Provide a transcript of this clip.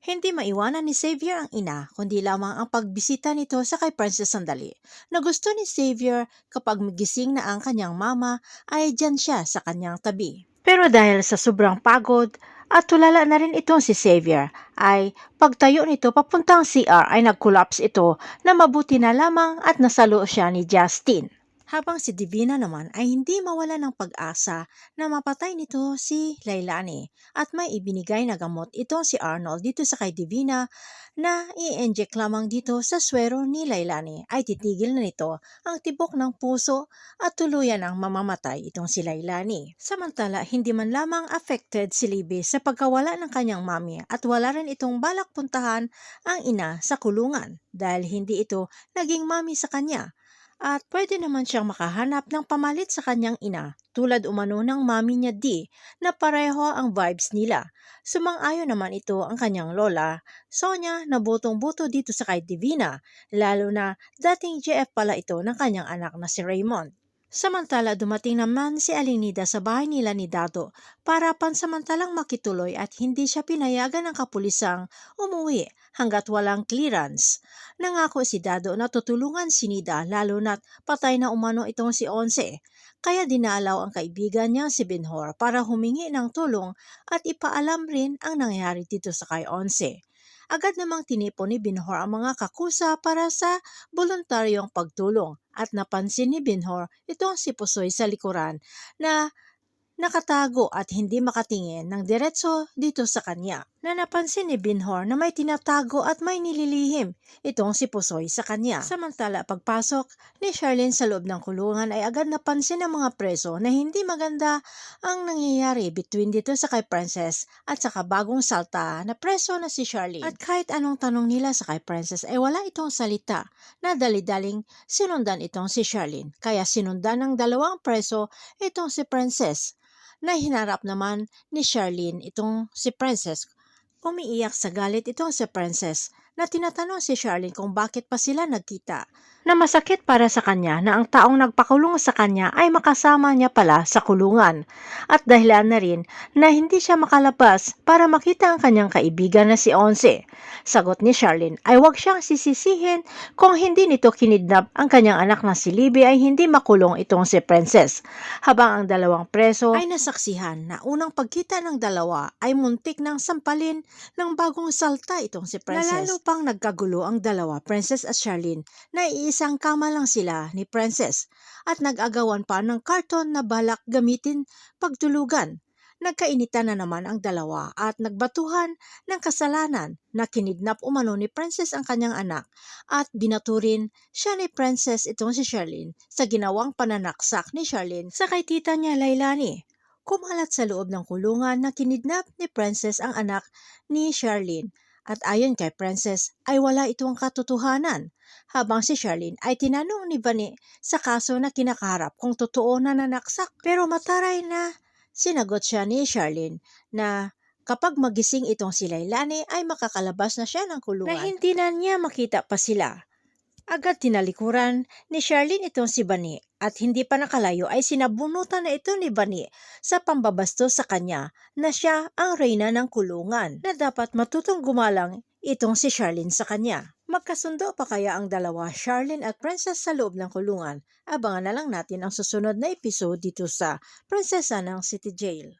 Hindi maiwanan ni Xavier ang ina, kundi lamang ang pagbisita nito sa kay Princess Sandali, na gusto ni Xavier kapag magising na ang kanyang mama ay dyan siya sa kanyang tabi. Pero dahil sa sobrang pagod at tulala na rin itong si Xavier, ay pagtayo nito papuntang CR ay nag-collapse ito na mabuti na lamang at nasalo siya ni Justin. Habang si Divina naman ay hindi mawala ng pag-asa na mapatay nito si Lailani. At may ibinigay na gamot itong si Arnold dito sa kay Divina na i-inject lamang dito sa swero ni Lailani. Ay titigil na nito ang tibok ng puso at tuluyan ang mamamatay itong si Lailani. Samantala, hindi man lamang affected si Libby sa pagkawala ng kanyang mami at wala rin itong balak puntahan ang ina sa kulungan. Dahil hindi ito naging mami sa kanya at pwede naman siyang makahanap ng pamalit sa kanyang ina tulad umano ng mami niya di na pareho ang vibes nila. Sumang-ayon naman ito ang kanyang lola, Sonia na butong-buto dito sa kay Divina, lalo na dating JF pala ito ng kanyang anak na si Raymond. Samantala dumating naman si Alinida sa bahay nila ni Dado para pansamantalang makituloy at hindi siya pinayagan ng kapulisang umuwi hanggat walang clearance. Nangako si Dado na tutulungan si Nida lalo na't patay na umano itong si Onse. Kaya dinalaw ang kaibigan niya si Binhor para humingi ng tulong at ipaalam rin ang nangyari dito sa kay Onse. Agad namang tinipon ni Binhor ang mga kakusa para sa voluntaryong pagtulong at napansin ni Binhor itong si Pusoy sa likuran na nakatago at hindi makatingin ng diretso dito sa kanya. Na napansin ni Binhor na may tinatago at may nililihim itong si Pusoy sa kanya. Samantala pagpasok ni Charlene sa loob ng kulungan ay agad napansin ng mga preso na hindi maganda ang nangyayari between dito sa kay Princess at saka bagong salta na preso na si Charlene. At kahit anong tanong nila sa kay Princess ay wala itong salita na dali-daling sinundan itong si Charlene. Kaya sinundan ng dalawang preso itong si Princess na hinarap naman ni Charlene itong si Princess. Umiiyak sa galit itong si Princess na tinatanong si Charlene kung bakit pa sila nagkita. Na masakit para sa kanya na ang taong nagpakulong sa kanya ay makasama niya pala sa kulungan. At dahilan na rin na hindi siya makalabas para makita ang kanyang kaibigan na si Onse. Sagot ni Charlene ay huwag siyang sisisihin kung hindi nito kinidnap ang kanyang anak na si Libby ay hindi makulong itong si Princess. Habang ang dalawang preso ay nasaksihan na unang pagkita ng dalawa ay muntik ng sampalin ng bagong salta itong si Princess. Lalo pang nagkagulo ang dalawa, Princess at Charlene, na iisang kama lang sila ni Princess at nag-agawan pa ng karton na balak gamitin pagtulugan. Nagkainitan na naman ang dalawa at nagbatuhan ng kasalanan na kinidnap umano ni Princess ang kanyang anak at binaturin siya ni Princess itong si Charlene sa ginawang pananaksak ni Charlene sa kay tita niya Lailani. Kumalat sa loob ng kulungan na kinidnap ni Princess ang anak ni Charlene at ayon kay Princess ay wala itong katotohanan habang si Charlene ay tinanong ni Vani sa kaso na kinakaharap kung totoo na nanaksak pero mataray na Sinagot siya ni Charlene na kapag magising itong si Lailani ay makakalabas na siya ng kulungan na hindi na niya makita pa sila. Agad tinalikuran ni Charlene itong si Bani at hindi pa nakalayo ay sinabunutan na ito ni Bani sa pambabasto sa kanya na siya ang reyna ng kulungan na dapat matutong gumalang itong si Charlene sa kanya. Magkasundo pa kaya ang dalawa, Charlene at Princess sa loob ng kulungan? Abangan na lang natin ang susunod na episode dito sa Prinsesa ng City Jail.